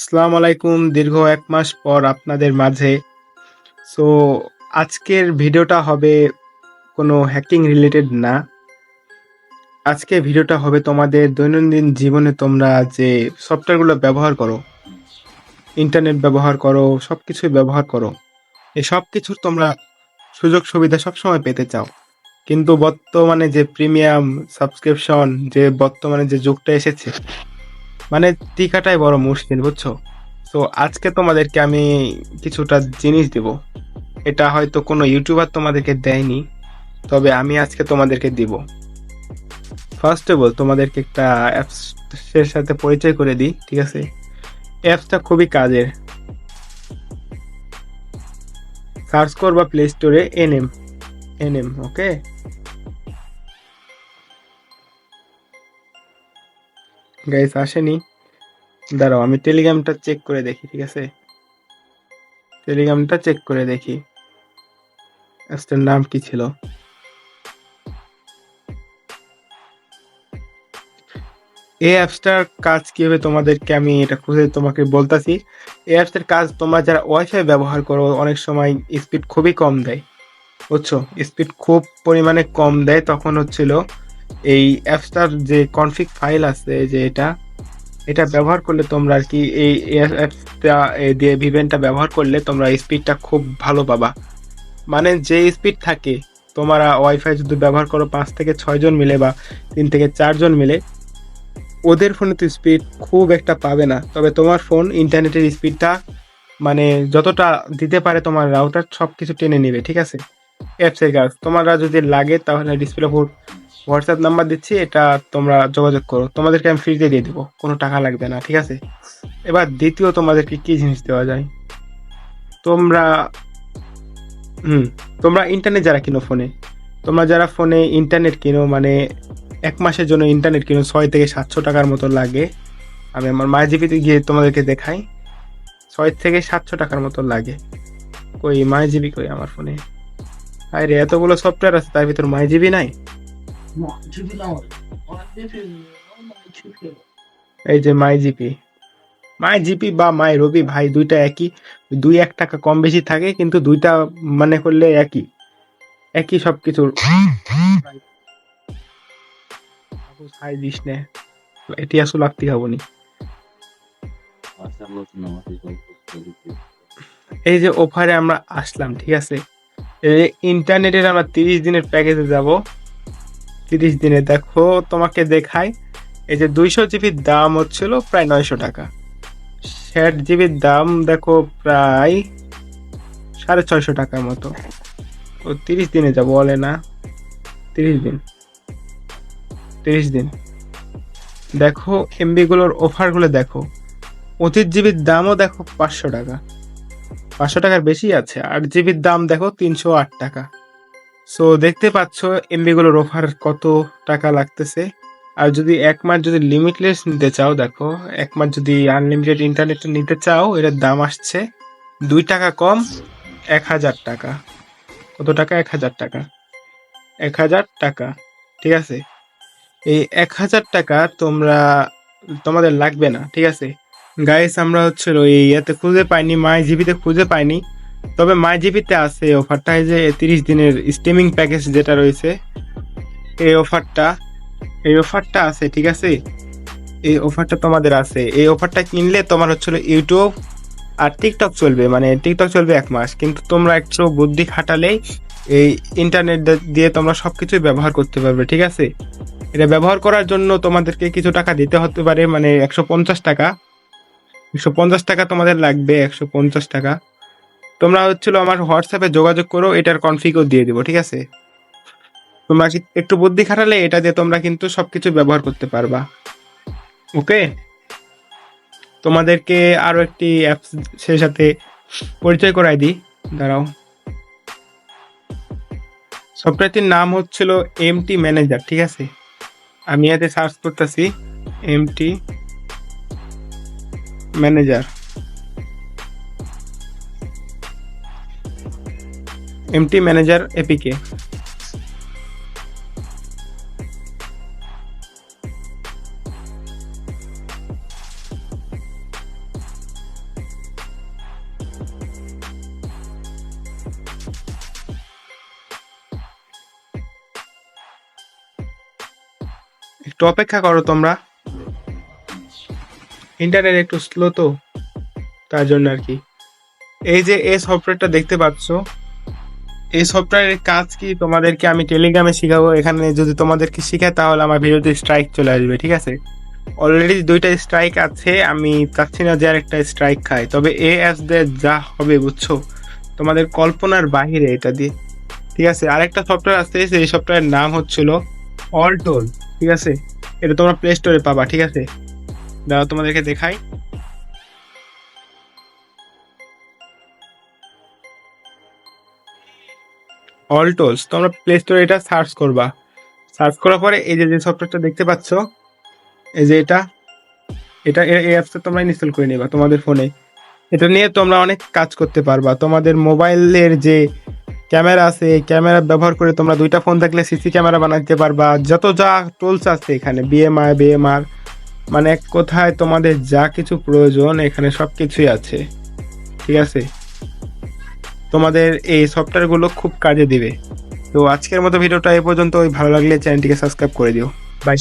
আসসালামু আলাইকুম। দীর্ঘ এক মাস পর আপনাদের মাঝে। সো আজকের ভিডিওটা হবে কোনো হ্যাকিং রিলেটেড না। আজকে ভিডিওটা হবে তোমাদের দৈনন্দিন জীবনে তোমরা যে সফটওয়্যারগুলো ব্যবহার করো ইন্টারনেট ব্যবহার করো সব কিছুই ব্যবহার করো, এই সব কিছুর তোমরা সুযোগ সুবিধা সবসময় পেতে চাও। কিন্তু বর্তমানে যে প্রিমিয়াম সাবস্ক্রিপশন যে বর্তমানে যে যুগটা এসেছে মানে টিকাটাই বড় মুশকিল, বুঝছ? তো আজকে তোমাদেরকে আমি কিছুটা জিনিস দেব। এটা হয়তো কোনো ইউটিউবার তোমাদেরকে দেয়নি, তবে আমি আজকে তোমাদেরকে দিব। ফার্স্ট অফ অল তোমাদেরকে একটা অ্যাপসের সাথে পরিচয় করে দিই, ঠিক আছে? অ্যাপসটা খুবই কাজের। সার্চ করবা প্লে স্টোরে এনএম এনএম ওকে গাইস আসেনি। দাঁড়াও, আমি টেলিগ্রামটা চেক করে দেখি, ঠিক আছে? টেলিগ্রামটা চেক করে দেখি। অ্যাপসটার নাম কি ছিল? এই অ্যাপসটার কাজ কি হবে তোমাদেরকে আমি এটা খুঁজে তোমাকে বলতাছি। এই অ্যাপসটার কাজ তোমরা যারা ওয়াইফাই ব্যবহার করো, অনেক সময় স্পিড খুবই কম দেয়। বুঝছ? স্পিড খুব পরিমাণে কম দেয়, তখন হচ্ছিল এই অ্যাপসটার যে কনফিগ ফাইল আছে, যে এটা এটা ব্যবহার করলে তোমরা আর কি এই অ্যাপসটা দিয়ে ভিভেনটা ব্যবহার করলে তোমরা স্পিডটা খুব ভালো পাবা। মানে যে স্পিড থাকে, তোমরা ওয়াইফাই যদি ব্যবহার করো পাঁচ থেকে ছয়জন মিলে বা তিন থেকে চারজন মিলে, ওদের ফোনে তো স্পিড খুব একটা পাবে না। তবে তোমার ফোন ইন্টারনেটের স্পিডটা মানে যতটা দিতে পারে তোমার রাউটার সব কিছু টেনে নেবে, ঠিক আছে? অ্যাপসের কাজ। তোমরা যদি লাগে তাহলে ডিসপ্লে হোয়াটসঅ্যাপ নাম্বার দিচ্ছি, এটা তোমরা যোগাযোগ করো। তোমাদেরকে আমি ফ্রিতে দিয়ে দেবো, কোনো টাকা লাগবে না, ঠিক আছে? এবার দ্বিতীয় তোমাদেরকে কি জিনিস দেওয়া যায়? তোমরা, হুম, তোমরা ইন্টারনেট যারা কিনো ফোনে তোমরা যারা ফোনে ইন্টারনেট কিনো মানে এক মাসের জন্য ইন্টারনেট কিনো, ছয় থেকে সাতশো টাকার মতো লাগে। আমি আমার মাই জিবিতে গিয়ে তোমাদেরকে দেখাই, ছয় থেকে সাতশো টাকার মতো লাগে। কই মাই জিবি কই আমার ফোনে আরে, এতগুলো সফটওয়্যার আছে, তার ভিতর মাই জিবি নাই? এই যে মাই জিপি মাই জিপি বা মাই রবি ভাই, দুইটা একই। দুই এক টাকা কম বেশি থাকে, কিন্তু দুইটা মানে করলে একই। একই সব হাই দিস নে। এটি আসলে লাগতে হবনি এই যে অফারে আমরা আসলাম, ঠিক আছে? ইন্টারনেটের আমরা তিরিশ দিনের প্যাকেজে যাব। তিরিশ দিনে দেখো, তোমাকে দেখাই। এই যে দুইশো জিবির দাম হচ্ছিল প্রায় নয়শো টাকা। ষাট জিবির দাম দেখো প্রায় সাড়ে ছয়শো টাকার মতো। ও তিরিশ দিনে যাব বলে না, তিরিশ দিন। তিরিশ দিন। দেখো, এমবিগুলোর অফারগুলো দেখো। পঁচিশ জিবির দামও দেখো পাঁচশো টাকা। পাঁচশো টাকার বেশি আছে, আট জিবির দাম দেখো তিনশো আট টাকা। সো দেখতে পাচ্ছ এমবিগুলোর অফার কত টাকা লাগতেছে? আর যদি এক মাস যদি লিমিটলেস নিতে চাও, দেখো, এক মাস যদি আনলিমিটেড ইন্টারনেট নিতে চাও, এটার দাম আসছে দুই টাকা কম, এক হাজার টাকা। কত টাকা? এক হাজার টাকা। এক হাজার টাকা, ঠিক আছে? এই এক হাজার টাকা তোমরা, তোমাদের লাগবে না, ঠিক আছে? গাইস আমরা হচ্ছিল এই ইয়েতে খুঁজে পাইনি মাই জিবিতে খুঁজে পাইনি। তবে মাই জিবিতে আছে অফারটা, এই যে তিরিশ দিনের স্ট্রিমিং প্যাকেজ যেটা রয়েছে, এই অফারটা এই অফারটা আছে, ঠিক আছে? এই অফারটা তোমাদের আছে। এই অফারটা কিনলে তোমার হচ্ছিল ইউটিউব আর টিকটক চলবে মানে টিকটক চলবে এক মাস। কিন্তু তোমরা একটু বুদ্ধি খাটালেই এই ইন্টারনেট দিয়ে তোমরা সব কিছুই ব্যবহার করতে পারবে, ঠিক আছে? এটা ব্যবহার করার জন্য তোমাদেরকে কিছু টাকা দিতে হতে পারে মানে একশো পঞ্চাশ টাকা। একশো পঞ্চাশ টাকা তোমাদের লাগবে, একশো পঞ্চাশ টাকা। তোমরা হচ্ছিল আমার হোয়াটসঅ্যাপে যোগাযোগ করো, এটার কনফিগও দিয়ে দিব, ঠিক আছে? তোমরা একটু বুদ্ধি খাটালে এটা দিয়ে তোমরা কিন্তু সবকিছু ব্যবহার করতে পারবা। ওকে? তোমাদেরকে আরও একটি অ্যাপস সেই সাথে পরিচয় করাই দিই, দাঁড়াও। সফটওয়্যারটির নাম হচ্ছিল এমটি ম্যানেজার ঠিক আছে? আমি এতে সার্চ করতেছি MT manager MT manager APK একটু অপেক্ষা করো তোমরা। ইন্টারনেট একটু স্লো তো, তার জন্য আর কি। এই যে এই সফটওয়্যারটা দেখতে পাচ্ছ এই সফটওয়্যারের কাজ কি? তোমাদেরকে আমি টেলিগ্রামে শিখাবো। এখানে যদি তোমাদেরকে শিখাই তাহলে আমার ভিডিওতে স্ট্রাইক চলে আসবে, ঠিক আছে? অলরেডি দুইটা স্ট্রাইক আছে, আমি চাচ্ছি না যে আর একটা স্ট্রাইক খাই। তবে এ অ্যাপস দিয়ে যা হবে, বুঝছ? তোমাদের কল্পনার বাহিরে এটা দিয়ে, ঠিক আছে? আরেকটা সফটওয়্যার আসতে এই সফটওয়্যারের নাম হচ্ছিল অলটোল ঠিক আছে? এটা তোমরা প্লে স্টোরে পাবা, ঠিক আছে? দাও তোমাদেরকে দেখাই। অল টোলস তোমরা প্লে স্টোরে এটা সার্চ করবা। সার্চ করার পরে এই যে যে সফটওয়্যারটা দেখতে পাচ্ছ, এই যে এটা এটা এই অ্যাপসটা তোমরা ইনস্টল করে নিবা তোমাদের ফোনে এটা নিয়ে তোমরা অনেক কাজ করতে পারবা। তোমাদের মোবাইলের যে ক্যামেরা আছে ক্যামেরা ব্যবহার করে তোমরা দুইটা ফোন থাকলে সিসি ক্যামেরা বানাতে পারবা। যত যা টুলস আছে এখানে বিএমআই বিএমআর মানে এক কোথায় তোমাদের যা কিছু প্রয়োজন এখানে সব কিছুই আছে। ঠিক আছে? তোমাদের এই সফটওয়্যারগুলো খুব কাজে দিবে। তো আজকের মতো ভিডিওটা এই পর্যন্ত ভালো লাগলে চ্যানেলটিকে সাবস্ক্রাইব করে দিও। বাই